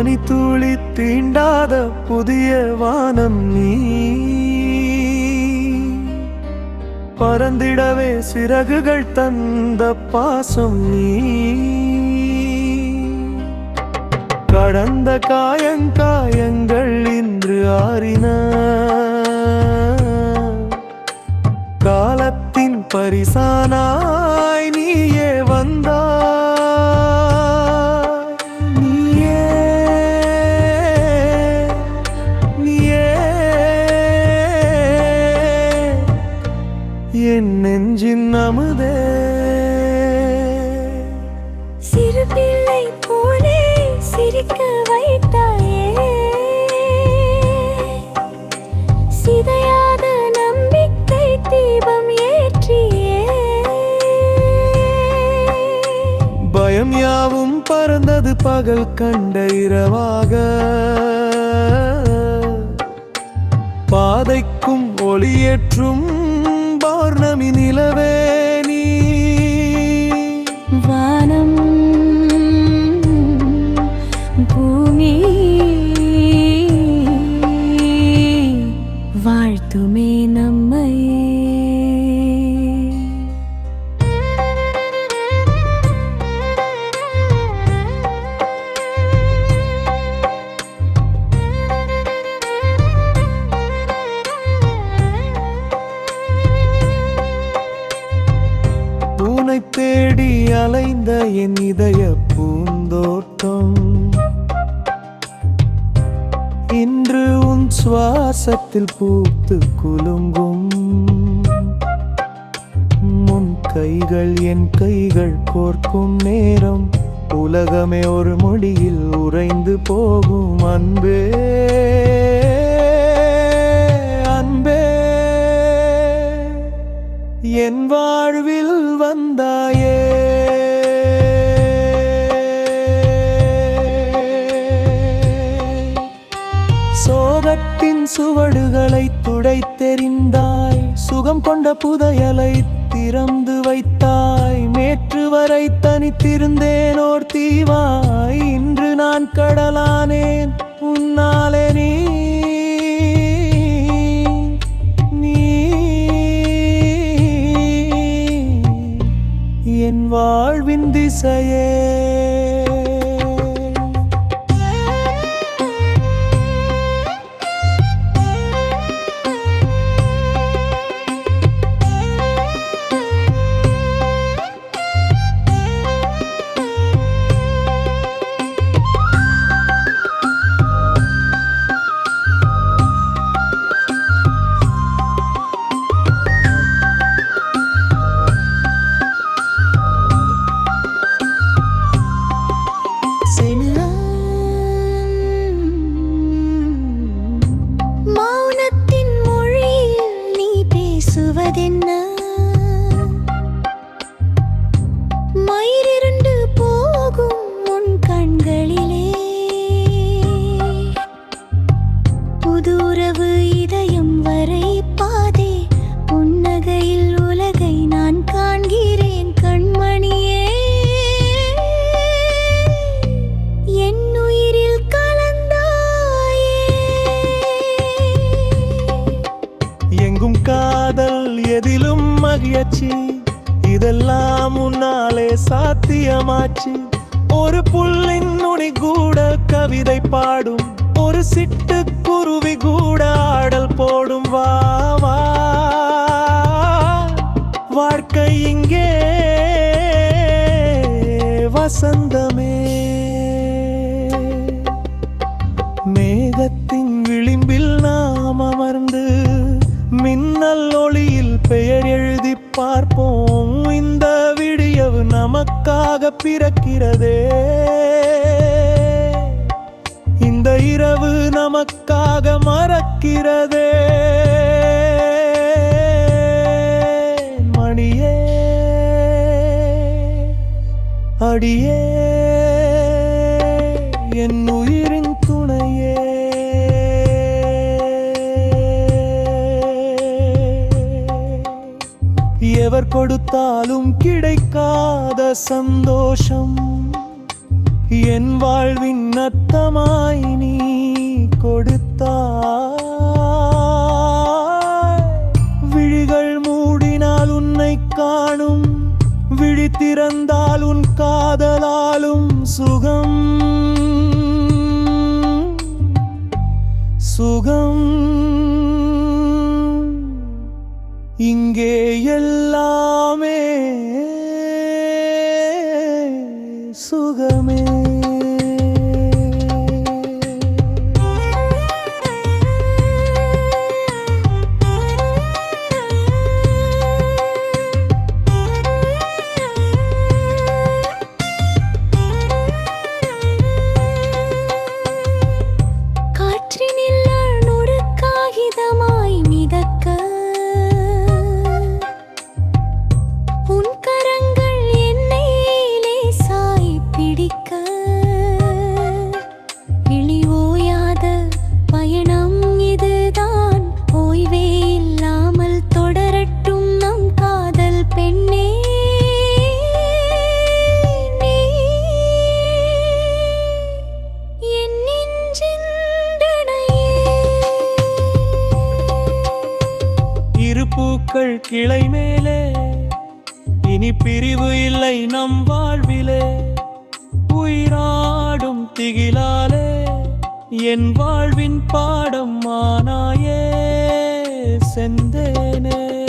பனித்துளி தீண்டாத புதிய வானம் நீ. பறந்திடவே சிறகுகள் தந்த பாசம் நீ. கடந்த காயங்காயங்கள் இன்று ஆறின. காலத்தின் பரிசானா என் நெஞ்சின் அமுதே. சிறு பிள்ளை போலே சிரிக்க வைத்தாயே. சிதையாத நம்பிக்கை தீபம் ஏற்றியே. பயம் யாவும் பறந்தது பகல் கண்ட இரவாக. பாதைக்கும் ஒளியேற்றும் സ്വാമി നിലവേ നീ. വാനം ഭൂമി വാഴ്ത്തുമേ என் இதய பூந்தோட்டம். இன்று உன் சுவாசத்தில் பூத்து குலுங்கும். முன் கைகள் என் கைகள் கோர்க்கும் நேரம். உலகமே ஒரு மொழியில் உறைந்து போகும். அன்பே அன்பே. என் வாழ்வில் வந்தார் முகம் கொண்ட புதையலை திறந்து வைத்தாய். நேற்று வரை தனித்திருந்தேன் ஓர் தீவாய். இன்று நான் கடலானேன் உன்னாலே நீ. நீ. என் வாழ்வின் திசையே. பேசுவதென்ன மகிழ்ச்சி இதெல்லாம் உன்னாலே சாத்தியமாச்சு. ஒரு புள்ளின் நுனி கூட கவிதை பாடும். ஒரு சிட்டு குருவி கூட ஆடல் போடும். வா வா. வாழ்க்கை இங்கே வசந்தமே. மேகத்தின் விளிம்பில் நாம் அமர்ந்து மின்னல் ஒளியில் பெயர் எழுதி பார்ப்போம். இந்த விடியவு நமக்காக பிறக்கிறதே. இந்த இரவு நமக்காக மறக்கிறதே. மணியே அடியே என் கொடுத்தாலும் கிடைக்காத சந்தோஷம். என் வாழ்வின் நத்தமாய் நீ கொடுத்தா விழிகள் மூடினால் உன்னை காணும். விழித்திறந்தால் உன் காதலாலும் சுகம். சுகம். இங்கே எல்லாம் சுகமே. பூக்கள் கிளை மேலே. இனி பிரிவு இல்லை நம் வாழ்விலே. உயிராடும் திகிலாலே என் வாழ்வின் பாடம் மானாயே செந்தேனே.